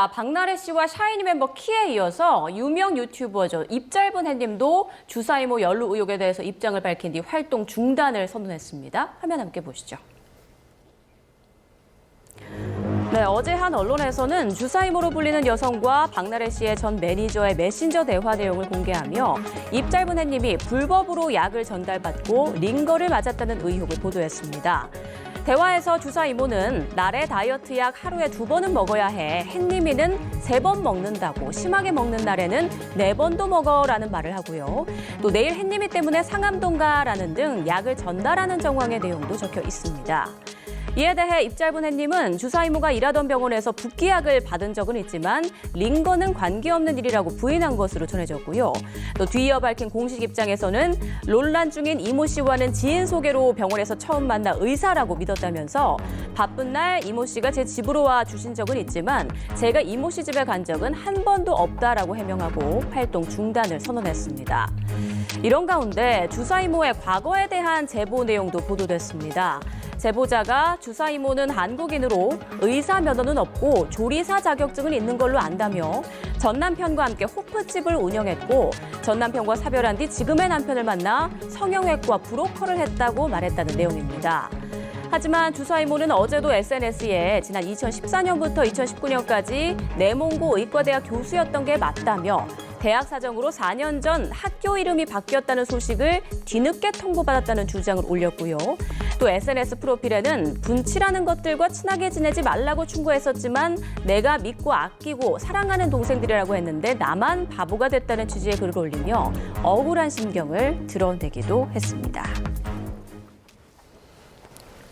아, 박나래 씨와 샤이니 멤버 키에 이어서 유명 유튜버죠. 입짧은 해님도 주사이모 연루 의혹에 대해서 입장을 밝힌 뒤 활동 중단을 선언했습니다. 화면 함께 보시죠. 네, 어제 한 언론에서는 주사이모로 불리는 여성과 박나래 씨의 전 매니저의 메신저 대화 내용을 공개하며 입짧은 해님이 불법으로 약을 전달받고 링거를 맞았다는 의혹을 보도했습니다. 대화에서 주사 이모는 날의 다이어트 약 하루에 두 번은 먹어야 해. 햇님이는 세 번 먹는다고 심하게 먹는 날에는 네 번도 먹어라는 말을 하고요. 또 내일 햇님이 때문에 상암동 가라는 등 약을 전달하는 정황의 내용도 적혀 있습니다. 이에 대해 입짧은 햇님은 주사 이모가 일하던 병원에서 붓기약을 받은 적은 있지만 링거는 관계없는 일이라고 부인한 것으로 전해졌고요. 또 뒤이어 밝힌 공식 입장에서는 논란 중인 이모 씨와는 지인 소개로 병원에서 처음 만나 의사라고 믿었다면서 바쁜 날 이모 씨가 제 집으로 와 주신 적은 있지만 제가 이모 씨 집에 간 적은 한 번도 없다라고 해명하고 활동 중단을 선언했습니다. 이런 가운데 주사 이모의 과거에 대한 제보 내용도 보도됐습니다. 제보자가 주사 이모는 한국인으로 의사 면허는 없고 조리사 자격증은 있는 걸로 안다며 전 남편과 함께 호프집을 운영했고 전 남편과 사별한 뒤 지금의 남편을 만나 성형외과 브로커를 했다고 말했다는 내용입니다. 하지만 주사 이모는 어제도 SNS에 지난 2014년부터 2019년까지 내몽고 의과대학 교수였던 게 맞다며 대학 사정으로 4년 전 학교 이름이 바뀌었다는 소식을 뒤늦게 통보받았다는 주장을 올렸고요. 또 SNS 프로필에는 분칠하는 것들과 친하게 지내지 말라고 충고했었지만 내가 믿고 아끼고 사랑하는 동생들이라고 했는데 나만 바보가 됐다는 취지의 글을 올리며 억울한 심경을 드러내기도 했습니다.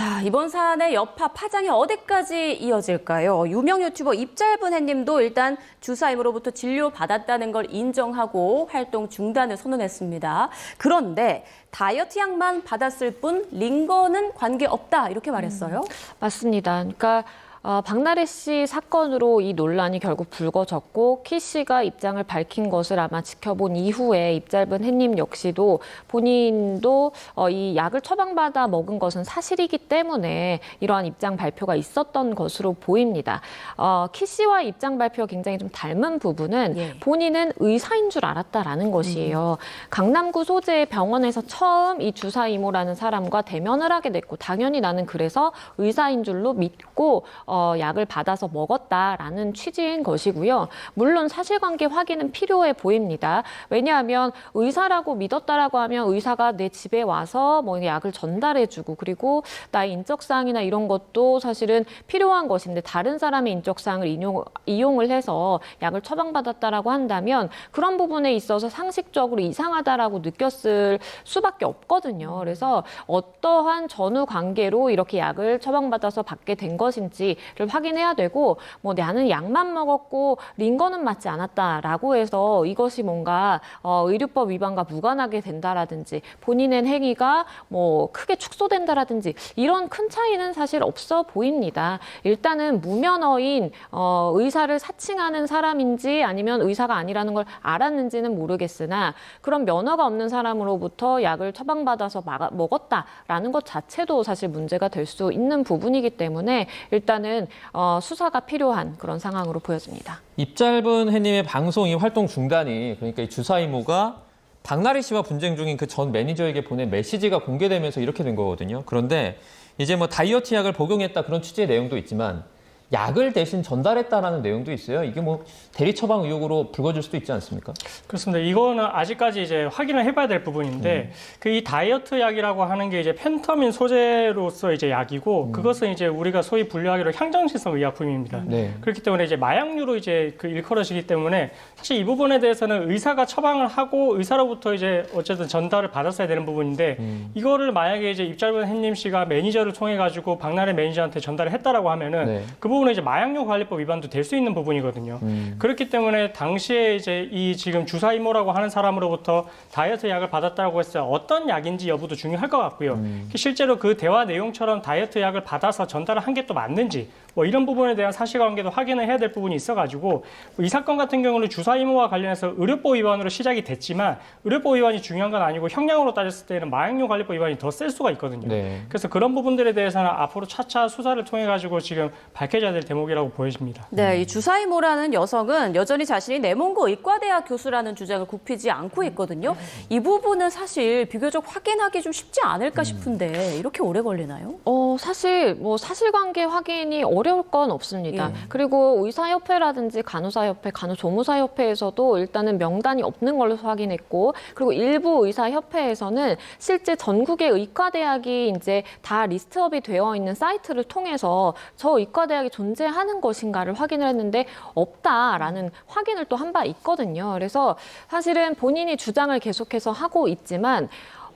자, 이번 사안의 여파 파장이 어디까지 이어질까요? 유명 유튜버 입짧은 해님도 일단 주사임으로부터 진료 받았다는 걸 인정하고 활동 중단을 선언했습니다. 그런데 다이어트 약만 받았을 뿐 링거는 관계 없다 이렇게 말했어요. 맞습니다. 그러니까 어, 박나래 씨 사건으로 이 논란이 결국 불거졌고 키 씨가 입장을 밝힌 것을 아마 지켜본 이후에 입짧은 햇님 역시도 본인도 어, 이 약을 처방받아 먹은 것은 사실이기 때문에 이러한 입장 발표가 있었던 것으로 보입니다. 어, 키 씨와 입장 발표가 굉장히 좀 닮은 부분은 예. 본인은 의사인 줄 알았다라는 것이에요. 강남구 소재의 병원에서 처음 이 주사 이모라는 사람과 대면을 하게 됐고 당연히 나는 그래서 의사인 줄로 믿고 어, 약을 받아서 먹었다라는 취지인 것이고요. 물론 사실관계 확인은 필요해 보입니다. 왜냐하면 의사라고 믿었다라고 하면 의사가 내 집에 와서 뭐 약을 전달해주고 그리고 나의 인적사항이나 이런 것도 사실은 필요한 것인데 다른 사람의 인적사항을 인용, 이용을 해서 약을 처방받았다라고 한다면 그런 부분에 있어서 상식적으로 이상하다라고 느꼈을 수밖에 없거든요. 그래서 어떠한 전후 관계로 이렇게 약을 처방받아서 받게 된 것인지 를 확인해야 되고 뭐 나는 약만 먹었고 링거는 맞지 않았다라고 해서 이것이 뭔가 어, 의료법 위반과 무관하게 된다라든지 본인의 행위가 뭐 크게 축소된다라든지 이런 큰 차이는 사실 없어 보입니다. 일단은 무면허인 어, 의사를 사칭하는 사람인지 아니면 의사가 아니라는 걸 알았는지는 모르겠으나 그런 면허가 없는 사람으로부터 약을 처방받아서 막아- 먹었다라는 것 자체도 사실 문제가 될 수 있는 부분이기 때문에 일단은 어, 수사가 필요한 그런 상황으로 보여집니다. 입짧은 해님의 방송 이 활동 중단이 그러니까 이 주사 이모가 박나래 씨와 분쟁 중인 그 전 매니저에게 보낸 메시지가 공개되면서 이렇게 된 거거든요. 그런데 이제 뭐 다이어트 약을 복용했다 그런 취지의 내용도 있지만 약을 대신 전달했다라는 내용도 있어요. 이게 뭐 대리 처방 의혹으로 불거질 수도 있지 않습니까? 그렇습니다. 이거는 아직까지 이제 확인을 해봐야 될 부분인데 그이 다이어트 약이라고 하는 게 이제 펜터민 소재로서 이제 약이고 그것은 이제 우리가 소위 분류하기로 향정신성 의약품입니다. 네. 그렇기 때문에 이제 마약류로 이제 그 일컬어지기 때문에 사실 이 부분에 대해서는 의사가 처방을 하고 의사로부터 이제 어쨌든 전달을 받았어야 되는 부분인데 이거를 만약에 이제 입짧은 햇님 씨가 매니저를 통해 가지고 박나래 매니저한테 전달을 했다라고 하면은 네. 그 부분 은 이제 마약류 관리법 위반도 될 수 있는 부분이거든요. 음. 그렇기 때문에 당시에 이제 이 지금 주사 이모라고 하는 사람으로부터 다이어트 약을 받았다고 했을 때 어떤 약인지 여부도 중요할 것 같고요. 실제로 그 대화 내용처럼 다이어트 약을 받아서 전달을 한 게 또 맞는지 뭐 이런 부분에 대한 사실관계도 확인을 해야 될 부분이 있어가지고 이 사건 같은 경우는 주사 이모와 관련해서 의료법 위반으로 시작이 됐지만 의료법 위반이 중요한 건 아니고 형량으로 따졌을 때는 마약류 관리법 위반이 더 셀 수가 있거든요. 네. 그래서 그런 부분들에 대해서는 앞으로 차차 수사를 통해 가지고 지금 밝혀져야 될 대목이라고 보여집니다. 네, 이 주사이모라는 여성은 여전히 자신이 내몽고 의과대학 교수라는 주장을 굽히지 않고 있거든요. 이 부분은 사실 비교적 확인하기 좀 쉽지 않을까 싶은데 이렇게 오래 걸리나요? 어, 사실 뭐 사실관계 확인이 어 려울 건 없습니다. 예. 그리고 의사협회라든지 간호사협회, 간호조무사협회에서도 일단은 명단이 없는 걸로 확인했고, 그리고 일부 의사협회에서는 실제 전국의 의과대학이 이제 다 리스트업이 되어 있는 사이트를 통해서 저 의과대학이 존재하는 것인가를 확인을 했는데 없다라는 확인을 또 한 바 있거든요. 그래서 사실은 본인이 주장을 계속해서 하고 있지만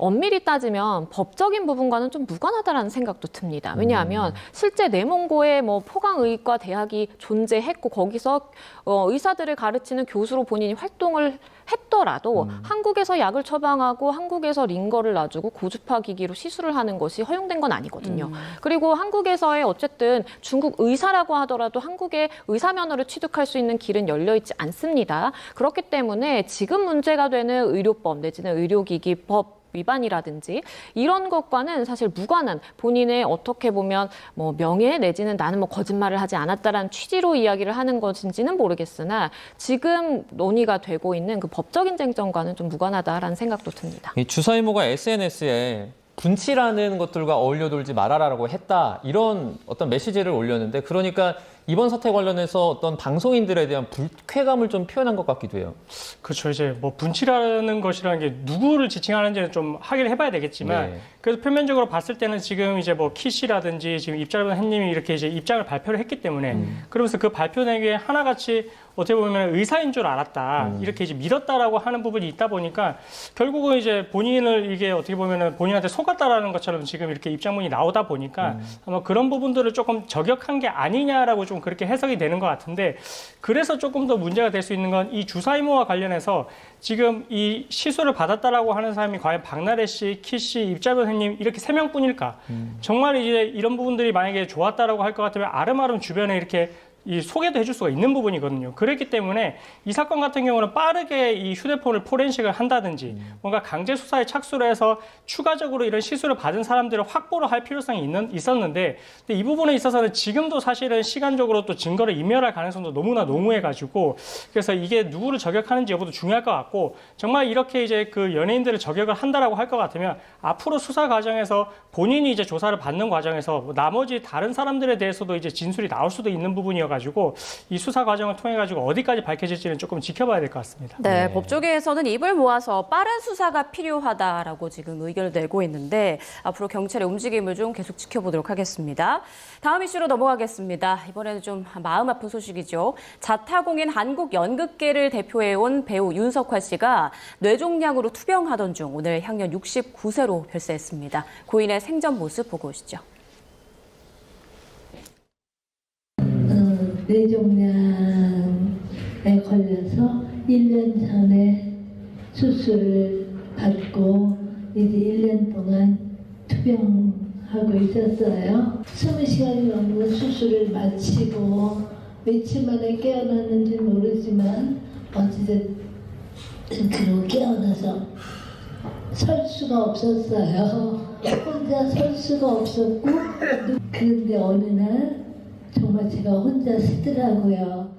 엄밀히 따지면 법적인 부분과는 좀 무관하다라는 생각도 듭니다. 왜냐하면 실제 내몽고에 뭐 포강의과 대학이 존재했고 거기서 어, 의사들을 가르치는 교수로 본인이 활동을 했더라도 한국에서 약을 처방하고 한국에서 링거를 놔주고 고주파 기기로 시술을 하는 것이 허용된 건 아니거든요. 그리고 한국에서의 어쨌든 중국 의사라고 하더라도 한국의 의사 면허를 취득할 수 있는 길은 열려 있지 않습니다. 그렇기 때문에 지금 문제가 되는 의료법 내지는 의료기기법 위반이라든지 이런 것과는 사실 무관한 본인의 어떻게 보면 뭐 명예 내지는 나는 뭐 거짓말을 하지 않았다라는 취지로 이야기를 하는 것인지는 모르겠으나 지금 논의가 되고 있는 그 법적인 쟁점과는 좀 무관하다라는 생각도 듭니다. 이 주사이모가 SNS에 분치라는 것들과 어울려 돌지 말아라라고 했다 이런 어떤 메시지를 올렸는데 그러니까 이번 사태 관련해서 어떤 방송인들에 대한 불쾌감을 좀 표현한 것 같기도 해요. 그렇죠. 이제 뭐 분치라는 것이라는 게 누구를 지칭하는지는 좀 확인을 해봐야 되겠지만 네. 그래서 표면적으로 봤을 때는 지금 이제 뭐 키씨라든지 지금 입장을 햇님이 이렇게 이제 입장을 발표를 했기 때문에 그러면서 그 발표 내용에 하나같이 어떻게 보면 의사인 줄 알았다. 이렇게 이제 믿었다라고 하는 부분이 있다 보니까 결국은 이제 본인을 이게 어떻게 보면은 본인한테 속았다라는 것처럼 지금 이렇게 입장문이 나오다 보니까 아마 그런 부분들을 조금 저격한 게 아니냐라고 좀 그렇게 해석이 되는 것 같은데 그래서 조금 더 문제가 될 수 있는 건 이 주사이모와 관련해서 지금 이 시술을 받았다라고 하는 사람이 과연 박나래 씨, 키 씨, 입자변 선생님 이렇게 세 명뿐일까? 정말 이제 이런 부분들이 만약에 좋았다라고 할 것 같으면 아름아름 주변에 이렇게 이 소개도 해줄 수가 있는 부분이거든요. 그렇기 때문에 이 사건 같은 경우는 빠르게 이 휴대폰을 포렌식을 한다든지 뭔가 강제 수사에 착수를 해서 추가적으로 이런 시술을 받은 사람들을 확보를 할 필요성이 있는, 있었는데 근데 이 부분에 있어서는 지금도 사실은 시간적으로 또 증거를 인멸할 가능성도 너무나 농후해가지고 그래서 이게 누구를 저격하는지 여부도 중요할 것 같고 정말 이렇게 이제 그 연예인들을 저격을 한다라고 할 것 같으면 앞으로 수사 과정에서 본인이 이제 조사를 받는 과정에서 뭐 나머지 다른 사람들에 대해서도 이제 진술이 나올 수도 있는 부분이어가 지고 이 수사 과정을 통해 가지고 어디까지 밝혀질지는 조금 지켜봐야 될 것 같습니다. 네, 네. 법조계에서는 입을 모아서 빠른 수사가 필요하다라고 지금 의견을 내고 있는데 앞으로 경찰의 움직임을 좀 계속 지켜보도록 하겠습니다. 다음 이슈로 넘어가겠습니다. 이번에는 좀 마음 아픈 소식이죠. 자타공인 한국 연극계를 대표해온 배우 윤석화 씨가 뇌종양으로 투병하던 중 오늘 향년 69세로 별세했습니다. 고인의 생전 모습 보고 오시죠. 뇌종양에 걸려서 1년 전에 수술을 받고 이제 1년 동안 투병하고 있었어요. 20시간이 넘는 수술을 마치고 며칠 만에 깨어났는지 모르지만 어찌됐든 그러고 깨어나서 설 수가 없었어요. 혼자 설 수가 없었고 그런데 어느 날 정말 제가 혼자 쓰더라고요.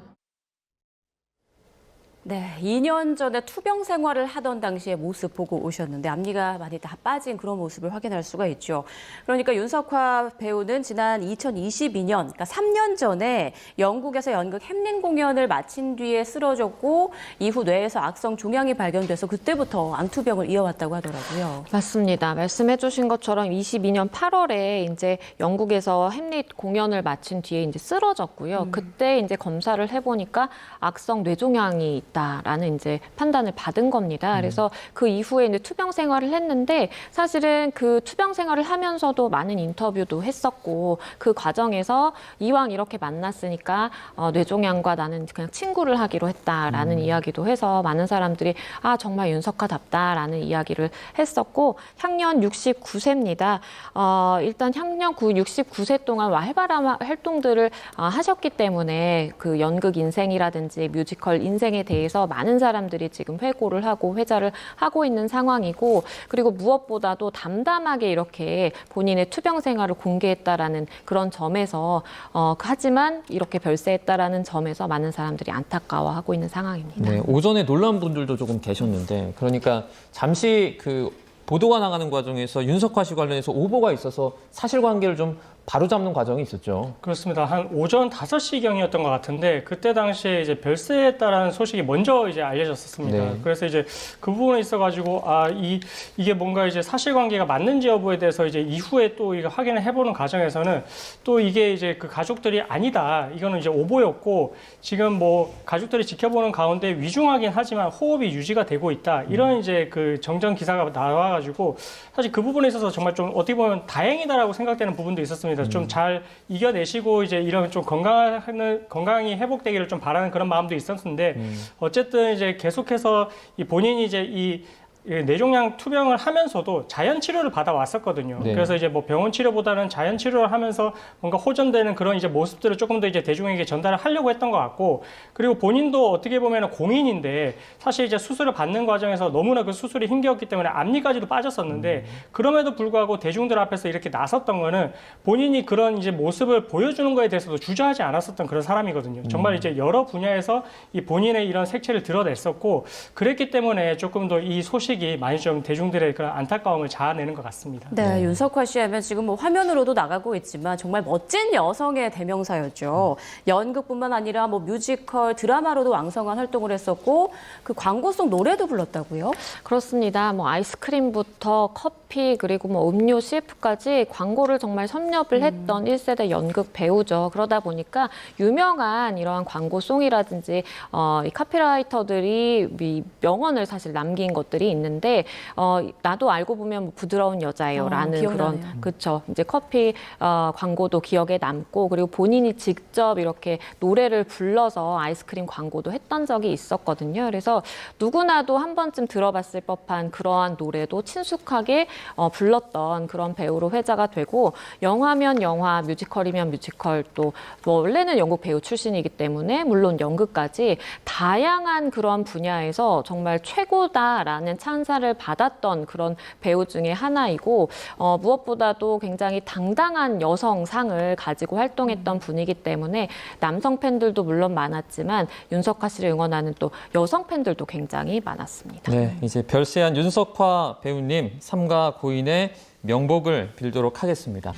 네, 2년 전에 투병 생활을 하던 당시의 모습 보고 오셨는데 앞니가 많이 다 빠진 그런 모습을 확인할 수가 있죠. 그러니까 윤석화 배우는 지난 2022년, 그러니까 3년 전에 영국에서 연극 햄린 공연을 마친 뒤에 쓰러졌고 이후 뇌에서 악성 종양이 발견돼서 그때부터 암투병을 이어왔다고 하더라고요. 맞습니다. 말씀해주신 것처럼 22년 8월에 이제 영국에서 햄릿 공연을 마친 뒤에 이제 쓰러졌고요. 그때 이제 검사를 해보니까 악성 뇌종양이 있다라는 이제 판단을 받은 겁니다. 그래서 그 이후에 이제 투병 생활을 했는데 사실은 그 투병 생활을 하면서도 많은 인터뷰도 했었고 그 과정에서 이왕 이렇게 만났으니까 어, 뇌종양과 나는 그냥 친구를 하기로 했다라는 이야기도 해서 많은 사람들이 아 정말 윤석화답다라는 이야기를 했었고 향년 69세입니다. 어, 일단 향년 9, 69세 동안 활발한 활동들을 어, 하셨기 때문에 그 연극 인생이라든지 뮤지컬 인생에 대해 서 많은 사람들이 지금 회고를 하고 회자를 하고 있는 상황이고 그리고 무엇보다도 담담하게 이렇게 본인의 투병 생활을 공개했다라는 그런 점에서 어, 하지만 이렇게 별세했다라는 점에서 많은 사람들이 안타까워하고 있는 상황입니다. 네, 오전에 놀란 분들도 조금 계셨는데 그러니까 잠시 그 보도가 나가는 과정에서 윤석화 씨 관련해서 오보가 있어서 사실관계를 좀 바로잡는 과정이 있었죠. 그렇습니다. 한 오전 5시경이었던 것 같은데 그때 당시에 이제 별세했다라는 소식이 먼저 이제 알려졌었습니다. 네. 그래서 이제 그 부분에 있어 가지고 아 이 이게 뭔가 이제 사실관계가 맞는지 여부에 대해서 이제 이후에 또 이거 확인을 해 보는 과정에서는 또 이게 이제 그 가족들이 아니다. 이거는 이제 오보였고 지금 뭐 가족들이 지켜보는 가운데 위중하긴 하지만 호흡이 유지가 되고 있다. 이런 이제 그 정정 기사가 나와 가지고 사실 그 부분에 있어서 정말 좀 어떻게 보면 다행이다라고 생각되는 부분도 있었습니다. 좀잘 이겨내시고 이제 이런 좀 건강한 건강이 회복되기를 좀 바라는 그런 마음도 있었는데 어쨌든 이제 계속해서 이 본인이 이제 이이 뇌종양 투병을 하면서도 자연 치료를 받아 왔었거든요. 네. 그래서 이제 뭐 병원 치료보다는 자연 치료를 하면서 뭔가 호전되는 그런 이제 모습들을 조금 더 이제 대중에게 전달을 하려고 했던 것 같고 그리고 본인도 어떻게 보면 공인인데 사실 이제 수술을 받는 과정에서 너무나 그 수술이 힘겨웠기 때문에 앞니까지도 빠졌었는데 그럼에도 불구하고 대중들 앞에서 이렇게 나섰던 거는 본인이 그런 이제 모습을 보여주는 거에 대해서도 주저하지 않았었던 그런 사람이거든요. 정말 이제 여러 분야에서 이 본인의 이런 색채를 드러냈었고 그랬기 때문에 조금 더 이 소식 이 많이 좀 대중들의 그런 안타까움을 자아내는 것 같습니다. 네, 윤석화 씨 하면 지금 뭐 화면으로도 나가고 있지만 정말 멋진 여성의 대명사였죠. 연극뿐만 아니라 뭐 뮤지컬, 드라마로도 왕성한 활동을 했었고 그 광고 속 노래도 불렀다고요? 그렇습니다. 뭐 아이스크림부터 커피 그리고 뭐 음료 CF까지 광고를 정말 섭렵을 했던 일 1세대 연극 배우죠. 그러다 보니까 유명한 이러한 광고송이라든지 어, 이 카피라이터들이 이 명언을 사실 남긴 것들이 있는데 어, 나도 알고 보면 뭐 부드러운 어, 여자예요라는 기억나네요. 그런 그렇죠. 이제 커피 어, 광고도 기억에 남고 그리고 본인이 직접 이렇게 노래를 불러서 아이스크림 광고도 했던 적이 있었거든요. 그래서 누구나도 한 번쯤 들어봤을 법한 그러한 노래도 친숙하게 어, 불렀던 그런 배우로 회자가 되고 영화면 영화, 뮤지컬이면 뮤지컬 또뭐 원래는 연극 배우 출신이기 때문에 물론 연극까지 다양한 그런 분야에서 정말 최고다라는 찬사를 받았던 그런 배우 중에 하나이고 어, 무엇보다도 굉장히 당당한 여성상을 가지고 활동했던 분이기 때문에 남성 팬들도 물론 많았지만 윤석화 씨를 응원하는 또 여성 팬들도 굉장히 많았습니다. 네, 이제 별세한 윤석화 배우님 삼가 고인의 명복을 빌도록 하겠습니다.